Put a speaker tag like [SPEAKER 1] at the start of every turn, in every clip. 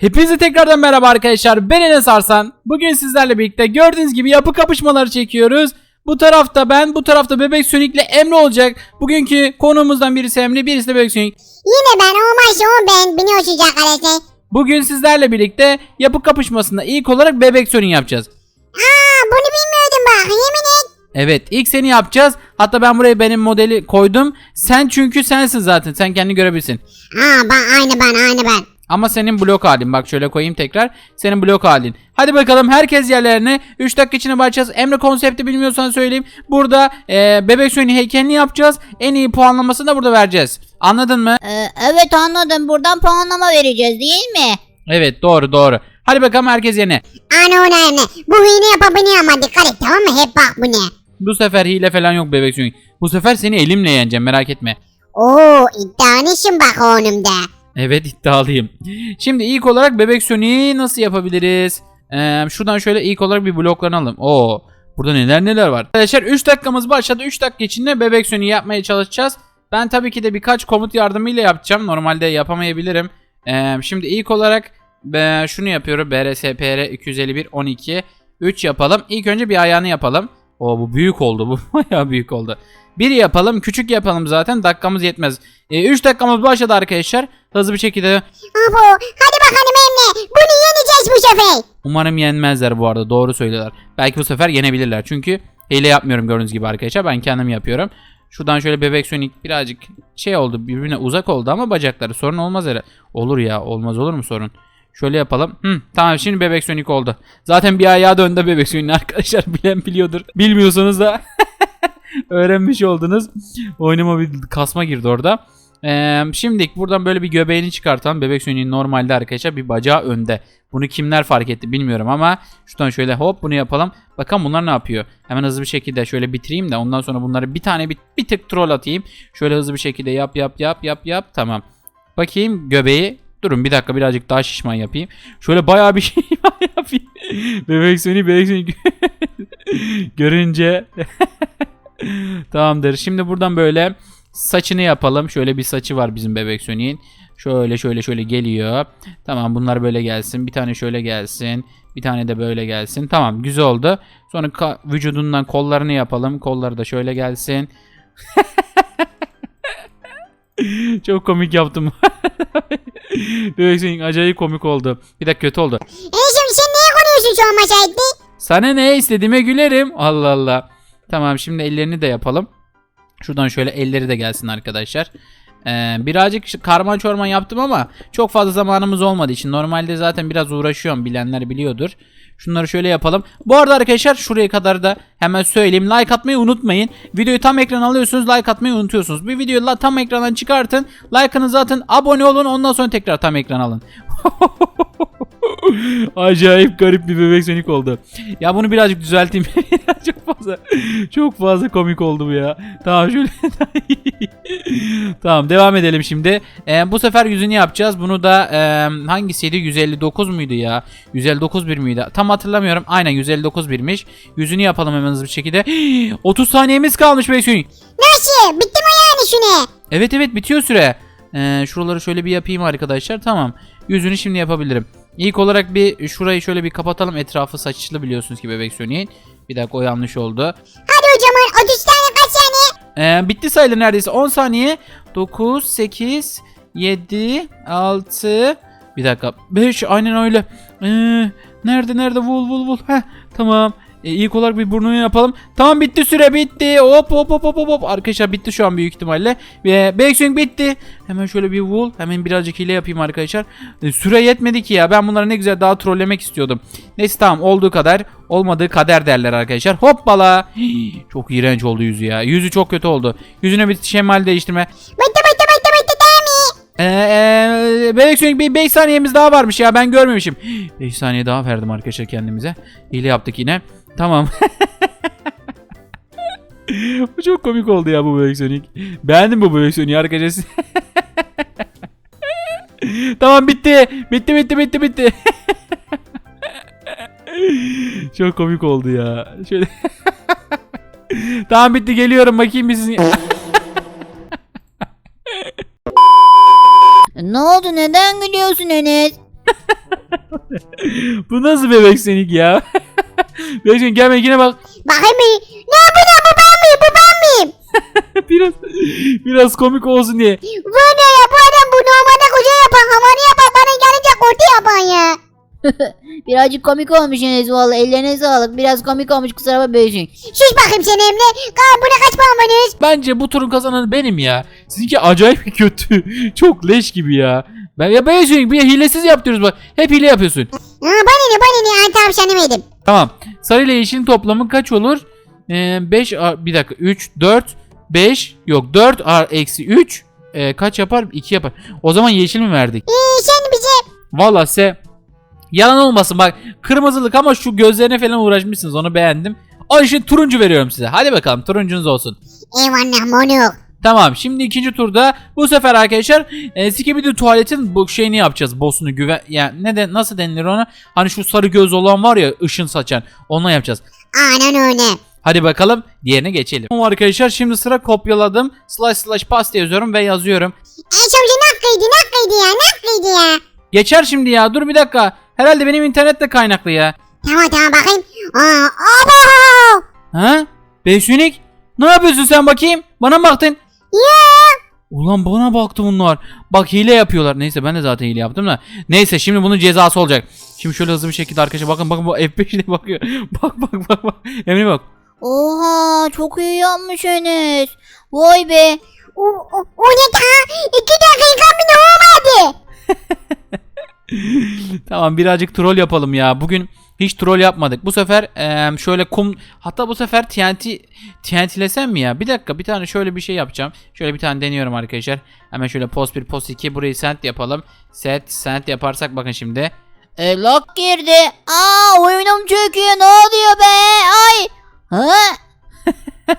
[SPEAKER 1] Hepinize tekrardan merhaba arkadaşlar. Ben Enes Arslan. Bugün sizlerle birlikte gördüğünüz gibi yapı kapışmaları çekiyoruz. Bu tarafta ben, bu tarafta Bebek Sönük'le Emre olacak. Bugünkü konuğumuzdan birisi Emre, birisi de Bebek Sönük.
[SPEAKER 2] Yine ben olmazsa o ben biliyorsunuz arkadaşlar.
[SPEAKER 1] Bugün sizlerle birlikte yapı kapışmasında ilk olarak Bebek Sönük yapacağız.
[SPEAKER 2] Aa bunu bilmiyordum bak yemin et.
[SPEAKER 1] Evet ilk seni yapacağız. Hatta ben buraya benim modeli koydum. Sen çünkü sensin zaten. Sen kendini görebilirsin.
[SPEAKER 2] Aa ben aynı ben aynı ben.
[SPEAKER 1] Ama senin blok halin. Bak şöyle koyayım tekrar. Senin blok halin. Hadi bakalım herkes yerlerine. 3 dakika içinde başlayacağız. Emre konsepti bilmiyorsan söyleyeyim. Burada e, bebek suyunu heykelini yapacağız. En iyi puanlamasını da burada vereceğiz. Anladın mı?
[SPEAKER 3] Ee, evet anladım. Buradan puanlama vereceğiz değil mi?
[SPEAKER 1] Evet doğru doğru. Hadi bakalım herkes yerine.
[SPEAKER 2] Ana ona anne. Bu hile yapabiliyor ama dikkat et tamam mı? Hep bak bu ne?
[SPEAKER 1] Bu sefer hile falan yok bebek suyun. Bu sefer seni elimle yeneceğim merak etme.
[SPEAKER 2] Oo iddialısın bak oğlum da.
[SPEAKER 1] Evet iddialıyım. Şimdi ilk olarak bebek sönüğü nasıl yapabiliriz? Ee, şuradan şöyle ilk olarak bir bloklarını alalım. Oo, burada neler neler var. Arkadaşlar 3 dakikamız başladı. 3 dakika içinde bebek sönüğü yapmaya çalışacağız. Ben tabii ki de birkaç komut yardımıyla yapacağım. Normalde yapamayabilirim. Ee, şimdi ilk olarak be, şunu yapıyorum. BRSPR 251 12 3 yapalım. İlk önce bir ayağını yapalım. O bu büyük oldu. Bu bayağı büyük oldu. Bir yapalım. Küçük yapalım zaten. Dakikamız yetmez. 3 dakikamız başladı arkadaşlar. Hızlı bir şekilde
[SPEAKER 2] Abo hadi bakalım Emre. Bunu yeneceğiz bu sefer.
[SPEAKER 1] Umarım yenmezler bu arada. Doğru söylüyorlar. Belki bu sefer yenebilirler. Çünkü hile yapmıyorum gördüğünüz gibi arkadaşlar. Ben kendim yapıyorum. Şuradan şöyle bebek Sonic birazcık şey oldu. Birbirine uzak oldu ama bacakları. Sorun olmaz herhalde. Olur ya. Olmaz olur mu sorun? Şöyle yapalım. Hı, tamam şimdi bebek Sonic oldu. Zaten bir ayağı döndü bebek Sonic arkadaşlar. Bilen biliyordur. Bilmiyorsanız da öğrenmiş oldunuz. Oynama bir kasma girdi orada. Ee, şimdi buradan böyle bir göbeğini çıkartalım. Bebek Sonic'in normalde arkadaşlar bir bacağı önde. Bunu kimler fark etti bilmiyorum ama şuradan şöyle hop bunu yapalım. Bakalım bunlar ne yapıyor. Hemen hızlı bir şekilde şöyle bitireyim de ondan sonra bunları bir tane bir, bir tık troll atayım. Şöyle hızlı bir şekilde yap yap yap yap yap tamam. Bakayım göbeği. Durun bir dakika birazcık daha şişman yapayım. Şöyle bayağı bir şey yapayım. bebek Sonic bebek Sonic görünce Tamamdır. Şimdi buradan böyle saçını yapalım. Şöyle bir saçı var bizim bebek Sonic'in. Şöyle şöyle şöyle geliyor. Tamam bunlar böyle gelsin. Bir tane şöyle gelsin. Bir tane de böyle gelsin. Tamam güzel oldu. Sonra vücudundan kollarını yapalım. Kolları da şöyle gelsin. Çok komik yaptım. bebek acayip komik oldu. Bir de kötü oldu.
[SPEAKER 2] Enes'im sen neye konuyorsun şu an masaydı?
[SPEAKER 1] Sana ne istediğime gülerim. Allah Allah. Tamam şimdi ellerini de yapalım. Şuradan şöyle elleri de gelsin arkadaşlar. Ee, birazcık karman çorman yaptım ama çok fazla zamanımız olmadığı için normalde zaten biraz uğraşıyorum bilenler biliyordur. Şunları şöyle yapalım. Bu arada arkadaşlar şuraya kadar da hemen söyleyeyim. Like atmayı unutmayın. Videoyu tam ekran alıyorsunuz like atmayı unutuyorsunuz. Bir videoyu tam ekrandan çıkartın. Like'ınızı atın. Abone olun. Ondan sonra tekrar tam ekran alın. Acayip garip bir bebek Sonic oldu. Ya bunu birazcık düzelteyim. çok fazla çok fazla komik oldu bu ya. Tamam şöyle. tamam devam edelim şimdi. Ee, bu sefer yüzünü yapacağız. Bunu da e, hangisiydi? 159 muydu ya? 159 bir miydi? Tam hatırlamıyorum. Aynen 159 birmiş. Yüzünü yapalım hemen hızlı bir şekilde. 30 saniyemiz kalmış bebek Sonic.
[SPEAKER 2] Nasıl? Bitti mi yani şunu?
[SPEAKER 1] Evet evet bitiyor süre. Ee, şuraları şöyle bir yapayım arkadaşlar. Tamam. Yüzünü şimdi yapabilirim. İlk olarak bir şurayı şöyle bir kapatalım. Etrafı saçlı biliyorsunuz ki bebek Sonic'in. Bir dakika o yanlış oldu.
[SPEAKER 2] Hadi zaman 30 tane kaç saniye?
[SPEAKER 1] Ee, bitti sayılır neredeyse 10 saniye. 9, 8, 7, 6, bir dakika 5 aynen öyle. Ee, nerede nerede vul vul vul. Heh, tamam. Ee, ilk olarak bir burnunu yapalım. Tamam bitti süre bitti. Hop hop hop hop hop. Arkadaşlar bitti şu an büyük ihtimalle. Ve Backswing bitti. Hemen şöyle bir vul. Hemen birazcık hile yapayım arkadaşlar. Ee, süre yetmedi ki ya. Ben bunları ne güzel daha trollemek istiyordum. Neyse tamam olduğu kadar. Olmadığı kader derler arkadaşlar. Hoppala. Hii, çok iğrenç oldu yüzü ya. Yüzü çok kötü oldu. Yüzüne bir şemal değiştirme.
[SPEAKER 2] Bitti bitti.
[SPEAKER 1] Ee, ee, Bebek Sonic bir 5 saniyemiz daha varmış ya ben görmemişim. 5 saniye daha verdim arkadaşlar kendimize. Hile yaptık yine. Tamam. bu çok komik oldu ya bu Bebek Sonic. Beğendim bu Bebek Sonic'i arkadaşlar. tamam bitti. Bitti bitti bitti bitti. çok komik oldu ya. Şöyle. tamam bitti geliyorum bakayım bir sizin.
[SPEAKER 3] Ne oldu neden gülüyorsun Enes?
[SPEAKER 1] bu nasıl bebek senik ya? bebek senik gel benimkine bak.
[SPEAKER 2] Bakayım mı? Ne bu ne bu ben miyim bu ben miyim?
[SPEAKER 1] biraz biraz komik olsun diye.
[SPEAKER 3] Birazcık komik olmuş Enes valla ellerine sağlık. Biraz komik olmuş kusura bakma bebek
[SPEAKER 2] Sus bakayım sen Emre. Kaan buna kaç puan?
[SPEAKER 1] Bence bu turun kazananı benim ya. Sizinki acayip kötü. Çok leş gibi ya. Ben ya senik bir hilesiz yaptırıyoruz bak. Hep hile yapıyorsun.
[SPEAKER 2] Ha, bana ne bana ne Ay, tamam sen yemedim.
[SPEAKER 1] Tamam. Sarı ile yeşilin toplamı kaç olur? 5 bir dakika 3 4 5 yok 4 ar eksi 3 kaç yapar? 2 yapar. O zaman yeşil mi verdik?
[SPEAKER 2] Ee, sen bize
[SPEAKER 1] Valla size yalan olmasın bak kırmızılık ama şu gözlerine falan uğraşmışsınız onu beğendim. O için turuncu veriyorum size. Hadi bakalım turuncunuz olsun.
[SPEAKER 2] eyvallah monuk.
[SPEAKER 1] Tamam şimdi ikinci turda bu sefer arkadaşlar e, Skibidi tuvaletin bu şeyini yapacağız boss'unu güven yani ne de nasıl denilir ona hani şu sarı göz olan var ya ışın saçan onunla yapacağız.
[SPEAKER 2] Aynen öyle.
[SPEAKER 1] Hadi bakalım diğerine geçelim. Tamam arkadaşlar şimdi sıra kopyaladım. Slash slash pasta yazıyorum ve yazıyorum.
[SPEAKER 2] En sonunda naklıydı naklıydı ya naklıydı ya.
[SPEAKER 1] Geçer şimdi ya dur bir dakika. Herhalde benim internet de kaynaklı ya.
[SPEAKER 2] Tamam tamam bakayım. Aa, abo.
[SPEAKER 1] Ha? Beysunik ne yapıyorsun sen bakayım? Bana mı baktın?
[SPEAKER 2] Ya.
[SPEAKER 1] Ulan bana baktı bunlar. Bak hile yapıyorlar. Neyse ben de zaten hile yaptım da. Neyse şimdi bunun cezası olacak. Şimdi şöyle hızlı bir şekilde arkadaşlar bakın bakın bu F5'e bakıyor. bak bak bak bak. Emre bak.
[SPEAKER 3] Oha çok iyi yapmış Enes. Vay be.
[SPEAKER 2] O, o, o ne daha? İki dakika mı ne olmadı?
[SPEAKER 1] tamam birazcık troll yapalım ya. Bugün hiç troll yapmadık. Bu sefer eee, şöyle kum hatta bu sefer TNT TNT'lesem mi ya? Bir dakika bir tane şöyle bir şey yapacağım. Şöyle bir tane deniyorum arkadaşlar. Hemen şöyle post 1 post 2 burayı sent yapalım. Set sent yaparsak bakın şimdi.
[SPEAKER 3] E, lock girdi. Aa oyunum çöküyor ne oluyor be? Ay. Ha?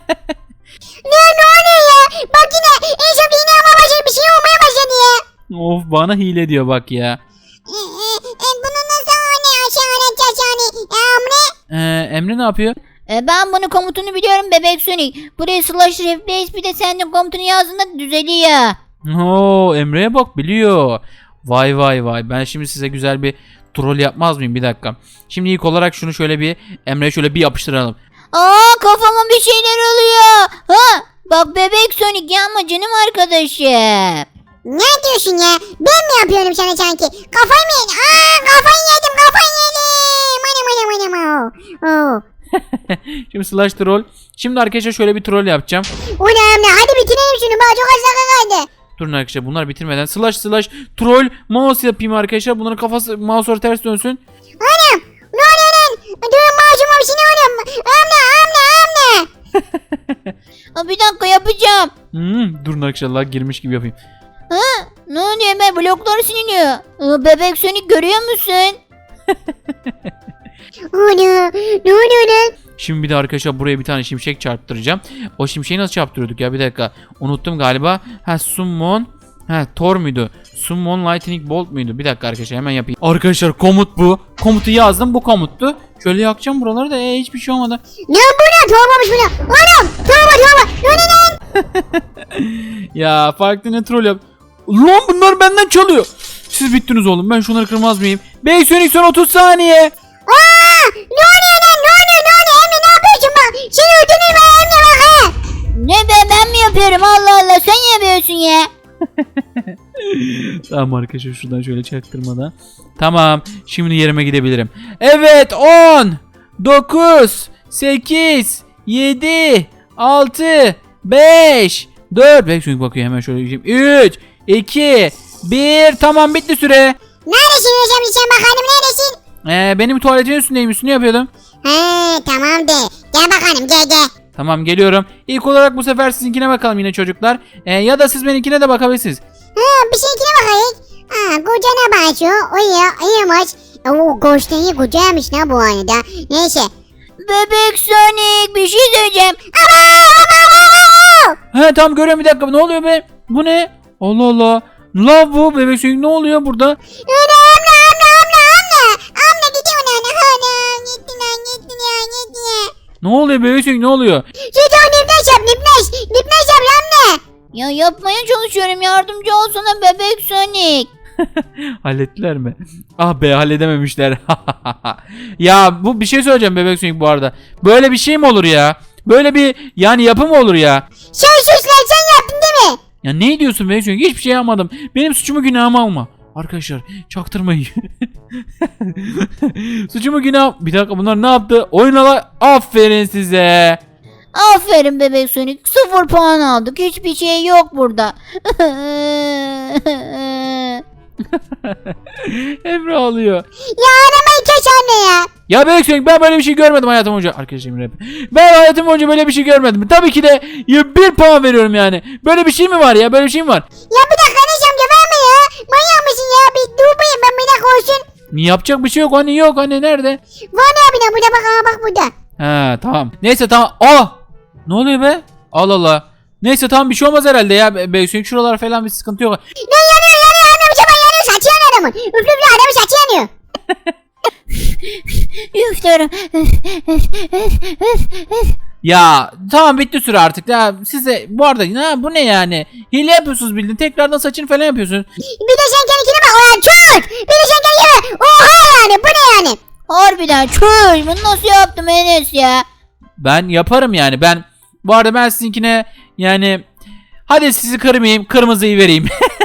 [SPEAKER 2] Ne ne oluyor ya? Bak yine en son yine ama başladı bir şey olmaya başladı ya.
[SPEAKER 1] Of bana hile diyor bak ya.
[SPEAKER 2] E, e, e, bunu nasıl hani aşağı anlatacağız yani? Emre?
[SPEAKER 1] Eee, Emre ne yapıyor?
[SPEAKER 3] E, ben bunu komutunu biliyorum bebek Sonic. Buraya slash replace bir de sen de komutunu yazdığında düzeliyor.
[SPEAKER 1] Oo Emre'ye bak biliyor. Vay vay vay. Ben şimdi size güzel bir troll yapmaz mıyım? Bir dakika. Şimdi ilk olarak şunu şöyle bir Emre'ye şöyle bir yapıştıralım.
[SPEAKER 3] Aa kafama bir şeyler oluyor. Ha? Bak bebek Sonic yanma canım arkadaşım.
[SPEAKER 2] Ne diyorsun ya? Ben mi yapıyorum sana sanki? Kafayı mı yedin? Aa kafayı yedim kafayı yedim. Anam anam anam. Oo.
[SPEAKER 1] Şimdi slash troll. Şimdi arkadaşlar şöyle bir troll yapacağım.
[SPEAKER 2] Ulan hadi bitirelim şunu. Bana çok az dakika kaldı.
[SPEAKER 1] Durun arkadaşlar bunlar bitirmeden slash slash troll mouse yapayım arkadaşlar. Bunların kafası mouse'ları ters dönsün.
[SPEAKER 2] Anam. Ne oluyor lan? Durun bir şey ne oluyor? Emre Emre.
[SPEAKER 3] Aa, bir dakika yapacağım.
[SPEAKER 1] Hmm, durun arkadaşlar lag girmiş gibi yapayım.
[SPEAKER 3] Ha? Ne oluyor be bloklar siliniyor. Aa, bebek Sonic görüyor musun?
[SPEAKER 2] Ana. Ne oluyor lan?
[SPEAKER 1] Şimdi bir de arkadaşlar buraya bir tane şimşek çarptıracağım. O şimşeği nasıl çarptırıyorduk ya bir dakika. Unuttum galiba. Ha summon. Ha Thor muydu? Summon Lightning Bolt muydu? Bir dakika arkadaşlar hemen yapayım. Arkadaşlar komut bu. Komutu yazdım bu komuttu. Şöyle yakacağım buraları da ee, hiçbir şey olmadı.
[SPEAKER 2] Ne bu ne? Tuhamamış bu ne? Anam. Tuhama tuhama. Ne ne lan?
[SPEAKER 1] Ya farklı ne troll yap. Lan bunlar benden çalıyor. Siz bittiniz oğlum ben şunları kırmaz mıyım? Bey Sonic son 30 saniye.
[SPEAKER 2] Aa. Ne oluyor lan? Ne oluyor? Ne oluyor? Emre ne yapıyorsun bak? Seni öldürürüm ha Emre bak ha.
[SPEAKER 3] Ne be ben mi yapıyorum Allah Allah sen yapıyorsun ya.
[SPEAKER 1] Tamam arkadaşlar şuradan şöyle çaktırmadan. Tamam şimdi yerime gidebilirim. Evet 10 9 8 7 6 5 4 5 çünkü bakıyor hemen şöyle gideyim. 3 2 1 tamam bitti süre.
[SPEAKER 2] Neredesin hocam sen bakalım neredesin?
[SPEAKER 1] Ee, benim tuvaletin üstündeyim üstünü yapıyordum.
[SPEAKER 2] He tamam de. Gel bakalım gel gel.
[SPEAKER 1] Tamam geliyorum. İlk olarak bu sefer sizinkine bakalım yine çocuklar. Ee, ya da siz benimkine de bakabilirsiniz.
[SPEAKER 2] Ha bir şeykine bakayım. Ha kocana bakıyor. Uyuyor. Uyumuş. Oo koştan iyi kocaymış ne bu arada. Neyse.
[SPEAKER 3] Bebek Sonic bir şey söyleyeceğim.
[SPEAKER 1] He tamam görüyorum bir dakika ne oluyor be? Bu ne? Allah Allah. Lav bu bebek suyun ne oluyor burada?
[SPEAKER 2] Ana amla amla amla amla. Amla gidiyor ana. Ana gitti lan gitti ya gitti ya.
[SPEAKER 1] Ne oluyor bebek suyun ne oluyor?
[SPEAKER 2] O nipleş yap nipleş. Nipleş yap amla.
[SPEAKER 3] Ya yapmaya çalışıyorum yardımcı olsana bebek Sonic.
[SPEAKER 1] Hallettiler mi? Ah be halledememişler. ya bu bir şey söyleyeceğim bebek Sonic bu arada. Böyle bir şey mi olur ya? Böyle bir yani yapı mı olur ya?
[SPEAKER 2] Sen sus lan sen yaptın değil mi?
[SPEAKER 1] Ya ne diyorsun bebek Sonic? Hiçbir şey yapmadım. Benim suçumu günahımı alma. Arkadaşlar çaktırmayın. suçumu günah... Bir dakika bunlar ne yaptı? Oynala aferin size.
[SPEAKER 3] Aferin bebek Sonic. Sıfır puan aldık. Hiçbir şey yok burada.
[SPEAKER 1] Emre ağlıyor.
[SPEAKER 2] Ya aramayı kes anne ya.
[SPEAKER 1] Ya bebek ben böyle bir şey görmedim hayatım boyunca. Arkadaşlar Emre. Ben hayatım boyunca böyle bir şey görmedim. Tabii ki de ya bir puan veriyorum yani. Böyle bir şey mi var ya? Böyle bir şey mi var?
[SPEAKER 2] Ya bir dakika Enes amca verme ya. Manyak mısın ya? Bir dur bakayım ben bir dakika olsun.
[SPEAKER 1] Yapacak bir şey yok anne yok anne nerede?
[SPEAKER 2] Var ne abi burada bak aa bak burada.
[SPEAKER 1] He tamam. Neyse tamam. Aa! Ne oluyor be? Allah Allah. Neyse tamam bir şey olmaz herhalde ya. Be- Bebek şuralar falan bir sıkıntı yok.
[SPEAKER 2] Ne yanıyor saçı yanıyor adamın. Üflü üflü adamın saçı yanıyor.
[SPEAKER 3] Üflüyorum.
[SPEAKER 1] Ya tamam bitti süre artık. Ya size bu arada ne bu ne yani? Hile yapıyorsunuz bildiğin. Tekrardan saçını falan yapıyorsunuz.
[SPEAKER 2] Bir de sen kendine bak o ya çok. Bir de sen kendine bak. Oha yani bu ne yani?
[SPEAKER 3] Harbiden çöl. Bunu nasıl yaptım Enes ya?
[SPEAKER 1] Ben yaparım yani. Ben bu arada ben sizinkine yani hadi sizi kırmayayım. Kırmızıyı vereyim.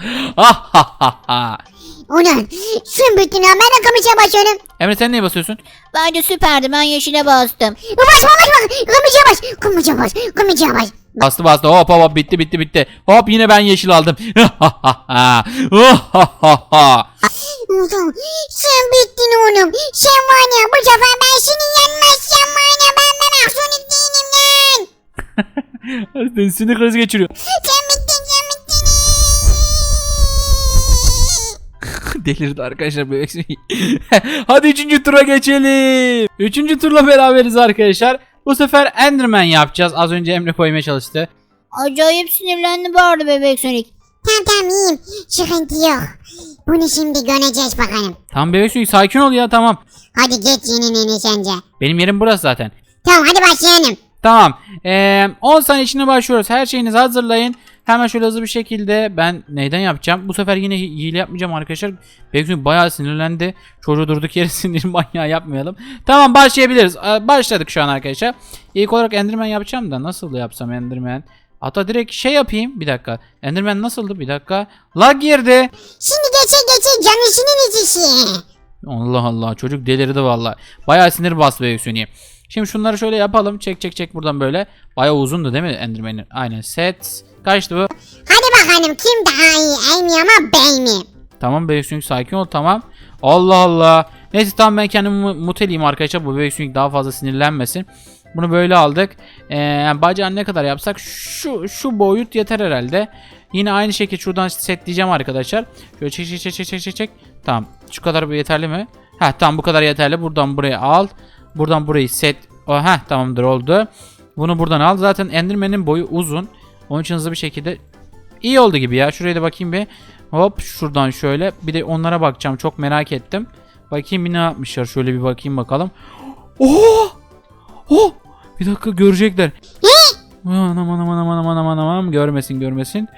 [SPEAKER 2] Ulan şun bütün ben de kamışa basıyorum.
[SPEAKER 1] Emre sen neye basıyorsun?
[SPEAKER 3] Bence süperdi. Ben yeşile bastım.
[SPEAKER 2] Bas bas bas kamışa bas. Kamışa bas. Kamışa bas.
[SPEAKER 1] Bastı bastı hop hop hop bitti bitti bitti. Hop yine ben yeşil aldım.
[SPEAKER 2] Ulan sen bittin oğlum. Sen var ya bu sefer ben seni yenmezsem var ya ben ben Aksonik değilim lan.
[SPEAKER 1] Sinir krizi geçiriyor.
[SPEAKER 2] Sen sen
[SPEAKER 1] Delirdi arkadaşlar bebek Sonic. Hadi üçüncü tura geçelim. Üçüncü turla beraberiz arkadaşlar. Bu sefer Enderman yapacağız. Az önce Emre koymaya çalıştı.
[SPEAKER 3] Acayip sinirlendi bağırdı bebek Sonic.
[SPEAKER 2] Tamam tamam iyiyim. Sıkıntı yok. Bunu şimdi göreceğiz bakalım.
[SPEAKER 1] Tamam bebek Sonic sakin ol ya tamam.
[SPEAKER 2] Hadi geç yeni nene sence.
[SPEAKER 1] Benim yerim burası zaten.
[SPEAKER 2] Tamam hadi başlayalım.
[SPEAKER 1] Tamam. Ee, 10 saniye içinde başlıyoruz. Her şeyinizi hazırlayın. Hemen şöyle hızlı bir şekilde ben neyden yapacağım? Bu sefer yine hi- hile yapmayacağım arkadaşlar. Beksun bayağı sinirlendi. Çocuğu durduk yere sinir manyağı yapmayalım. Tamam başlayabiliriz. Ee, başladık şu an arkadaşlar. İlk olarak Enderman yapacağım da nasıl yapsam Enderman? Hatta direkt şey yapayım. Bir dakika. Enderman nasıldı? Bir dakika. Lag girdi.
[SPEAKER 2] Şimdi geçe geçe canısının içisi.
[SPEAKER 1] Allah Allah çocuk delirdi valla. Bayağı sinir bastı Beksun'u. Şimdi şunları şöyle yapalım. Çek çek çek buradan böyle. Bayağı uzundu değil mi Enderman'in? Aynen. Set. Kaçtı bu?
[SPEAKER 2] Hadi bakalım kim daha iyi mi ama bey mi?
[SPEAKER 1] Tamam bebek sönük sakin ol tamam. Allah Allah. Neyse tamam ben kendimi mu- muteleyim arkadaşlar. Bu bebek sönük daha fazla sinirlenmesin. Bunu böyle aldık. Ee, yani bacağını ne kadar yapsak şu şu boyut yeter herhalde. Yine aynı şekilde şuradan setleyeceğim arkadaşlar. Şöyle çek çek çek çek çek çek. Tamam. Şu kadar bu yeterli mi? Heh tamam bu kadar yeterli. Buradan buraya al. Buradan burayı set. Oh, heh tamamdır oldu. Bunu buradan al. Zaten Enderman'in boyu uzun. Onun için hızlı bir şekilde İyi oldu gibi ya. Şuraya da bakayım bir. Hop şuradan şöyle. Bir de onlara bakacağım. Çok merak ettim. Bakayım bir ne yapmışlar. Şöyle bir bakayım bakalım. Oh! Oh! Bir dakika görecekler. Anam anam anam anam anam anam görmesin görmesin.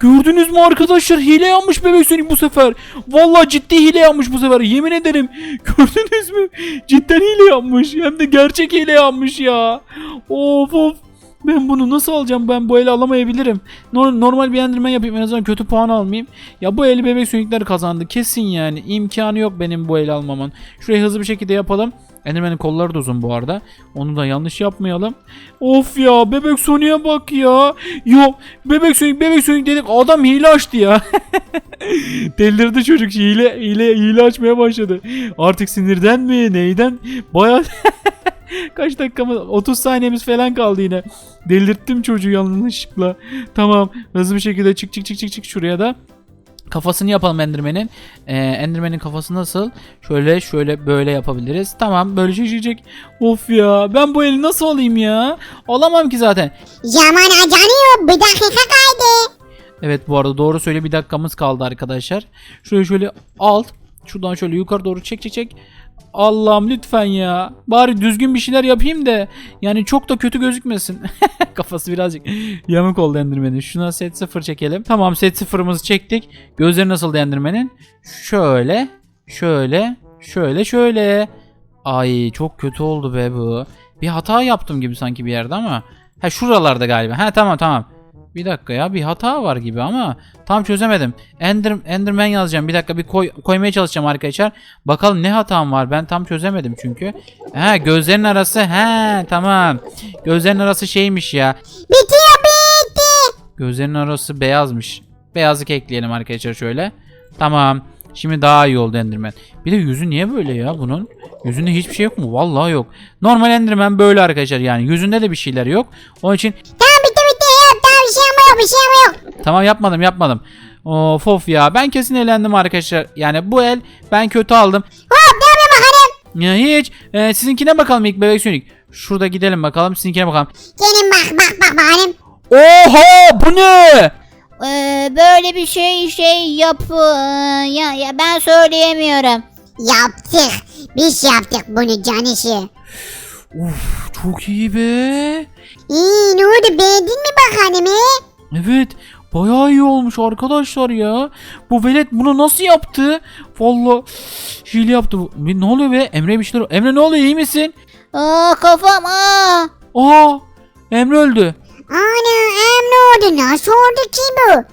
[SPEAKER 1] Gördünüz mü arkadaşlar hile yapmış bebek Sonic bu sefer. Vallahi ciddi hile yapmış bu sefer yemin ederim. Gördünüz mü? Cidden hile yapmış. Hem de gerçek hile yapmış ya. Of of. Ben bunu nasıl alacağım? Ben bu eli alamayabilirim. Nor- normal bir enderman yapayım en azından kötü puan almayayım. Ya bu eli bebek Sonic'ler kazandı. Kesin yani. İmkanı yok benim bu eli almamın. Şurayı hızlı bir şekilde yapalım. Enderman'in kolları da uzun bu arada. Onu da yanlış yapmayalım. Of ya bebek Sonic'e bak ya. Yo bebek Sonic bebek Sonic dedik adam hile açtı ya. Delirdi çocuk hile hile hile açmaya başladı. Artık sinirden mi neyden? Baya Kaç dakikamız 30 saniyemiz falan kaldı yine. Delirttim çocuğu yanlışlıkla. Tamam hızlı bir şekilde çık çık çık çık çık şuraya da. Kafasını yapalım Enderman'in. Ee, Enderman'in kafası nasıl? Şöyle şöyle böyle yapabiliriz. Tamam böyle çekecek. Of ya ben bu eli nasıl alayım ya? Alamam ki zaten.
[SPEAKER 2] Zaman acanıyor bir dakika kaydı.
[SPEAKER 1] Evet bu arada doğru söyle bir dakikamız kaldı arkadaşlar. Şöyle şöyle al. Şuradan şöyle yukarı doğru çek çek çek. Allah'ım lütfen ya. Bari düzgün bir şeyler yapayım da yani çok da kötü gözükmesin. Kafası birazcık yamuk oldu Enderman'in. Şuna set 0 çekelim. Tamam set 0'ımızı çektik. Gözleri nasıl Enderman'in? Şöyle, şöyle, şöyle, şöyle. Ay çok kötü oldu be bu. Bir hata yaptım gibi sanki bir yerde ama. Ha şuralarda galiba. Ha tamam tamam. Bir dakika ya bir hata var gibi ama tam çözemedim. Ender, Enderman yazacağım. Bir dakika bir koy, koymaya çalışacağım arkadaşlar. Bakalım ne hatam var ben tam çözemedim çünkü. Ha gözlerin arası. Ha tamam. Gözlerin arası şeymiş ya.
[SPEAKER 2] Bitiyor bitti.
[SPEAKER 1] Gözlerin arası beyazmış. Beyazlık ekleyelim arkadaşlar şöyle. Tamam. Şimdi daha iyi oldu Enderman. Bir de yüzü niye böyle ya bunun? Yüzünde hiçbir şey yok mu? Vallahi yok. Normal Enderman böyle arkadaşlar yani. Yüzünde de bir şeyler yok. Onun için
[SPEAKER 2] yok bir şey ama yok.
[SPEAKER 1] Tamam yapmadım yapmadım. Of of ya ben kesin eğlendim arkadaşlar. Yani bu el ben kötü aldım.
[SPEAKER 2] Hop ne yapayım bakalım.
[SPEAKER 1] Ya hiç. Ee, sizinkine bakalım ilk bebek sönük. Şurada gidelim bakalım sizinkine bakalım.
[SPEAKER 2] Gelin bak bak bak bakalım.
[SPEAKER 1] Oha bu ne?
[SPEAKER 3] Ee, böyle bir şey şey yapı ya ya ben söyleyemiyorum.
[SPEAKER 2] Yaptık. Biz yaptık bunu canışı.
[SPEAKER 1] Uf çok iyi be.
[SPEAKER 2] İyi ne oldu beğendin mi bakalım he?
[SPEAKER 1] Evet bayağı iyi olmuş arkadaşlar ya. Bu velet bunu nasıl yaptı? Vallahi hile yaptı bu. Ne oluyor be? Emre bir şeyler. Emre ne oluyor iyi misin?
[SPEAKER 3] Aa kafam aa.
[SPEAKER 1] Aa Emre öldü.
[SPEAKER 2] Ana em ne oldu nasıl oldu ki bu?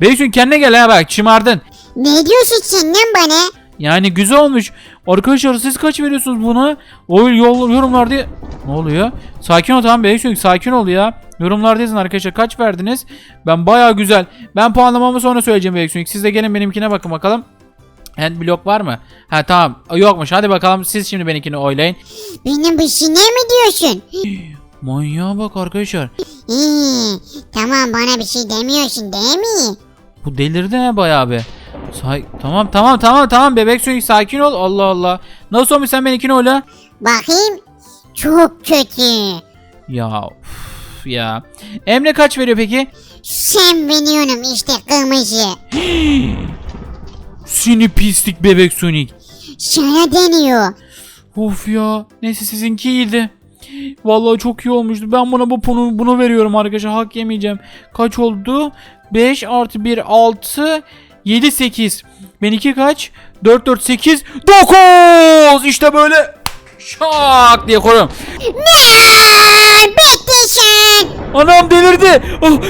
[SPEAKER 1] Bebek sönük kendine gel ha bak şımardın.
[SPEAKER 2] Ne diyorsun sen lan bana?
[SPEAKER 1] Yani güzel olmuş. Arkadaşlar siz kaç veriyorsunuz buna? O yol, yorumlarda... Ne oluyor? Sakin ol tamam bebek çocuk sakin ol ya. Yorumlarda yazın arkadaşlar kaç verdiniz? Ben baya güzel. Ben puanlamamı sonra söyleyeceğim bebek çocuk. Siz de gelin benimkine bakın bakalım. Hand block var mı? Ha tamam. Yokmuş. Hadi bakalım siz şimdi benimkini oylayın.
[SPEAKER 2] Benim şey ne mi diyorsun?
[SPEAKER 1] Manyağa bak arkadaşlar.
[SPEAKER 2] İyi, tamam bana bir şey demiyorsun değil mi?
[SPEAKER 1] Bu delirdi ha bayağı be. Say tamam tamam tamam tamam bebek çocuk sakin ol. Allah Allah. Nasıl olmuş sen benimkini oyla.
[SPEAKER 2] Bakayım. Çok kötü.
[SPEAKER 1] Ya uf, ya. Emre kaç veriyor peki?
[SPEAKER 2] Sen veriyorum işte kırmızı.
[SPEAKER 1] Seni pislik bebek Sonic.
[SPEAKER 2] Sana deniyor.
[SPEAKER 1] Of ya. Neyse sizinki iyiydi. Vallahi çok iyi olmuştu. Ben buna bu bunu, bunu veriyorum arkadaşlar. Hak yemeyeceğim. Kaç oldu? 5 artı 1 6 7 8. Benimki kaç? 4 4 8 9. İşte böyle şak diye
[SPEAKER 2] bitti sen.
[SPEAKER 1] Anam delirdi. Oh,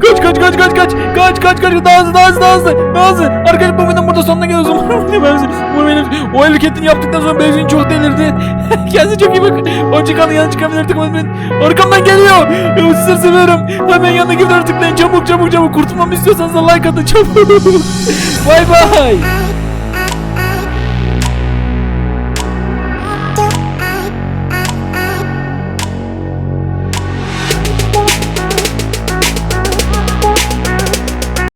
[SPEAKER 1] kaç kaç kaç kaç kaç. Kaç kaç kaç. Daha hızlı daha hızlı daha hızlı. Daha hızlı. Arkadaşlar bu videonun burada sonuna geliyoruz. Ben- bu benim, o hareketini yaptıktan sonra Beyzin çok delirdi. Kendinize çok iyi bakın. Hoşçakalın. Yan çıkabilir tıklamayın. Arkamdan geliyor. Ya, Sizleri seviyorum. Hemen yanındaki videoları tıklayın. Çabuk çabuk çabuk. Kurtulmamı istiyorsanız da like atın çabuk. bay bay.